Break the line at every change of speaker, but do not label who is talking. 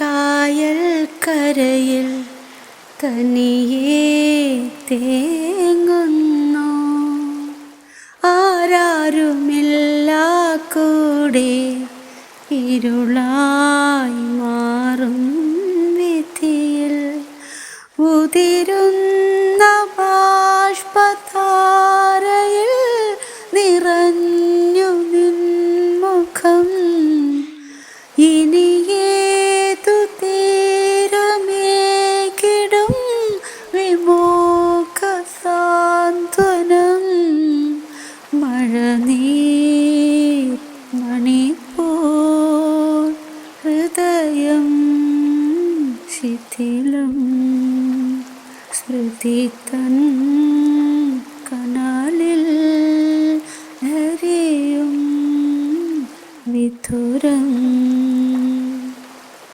കായൽ കരയിൽ തനിയേ തേങ്ങുന്നു. ആരാരുമില്ല കൂടെ ഇരുളായി മാറും വിധിയിൽ. ഉതിരുന്ന ബാഷ്പതാരയിൽ നിറഞ്ഞു നിൻമുഖം മഴനീർ മണിപ്പോൽ ഹൃദയം ശിഥിലം സ്മൃതി തൻ കനാലിൽ എറിയും വിധുരം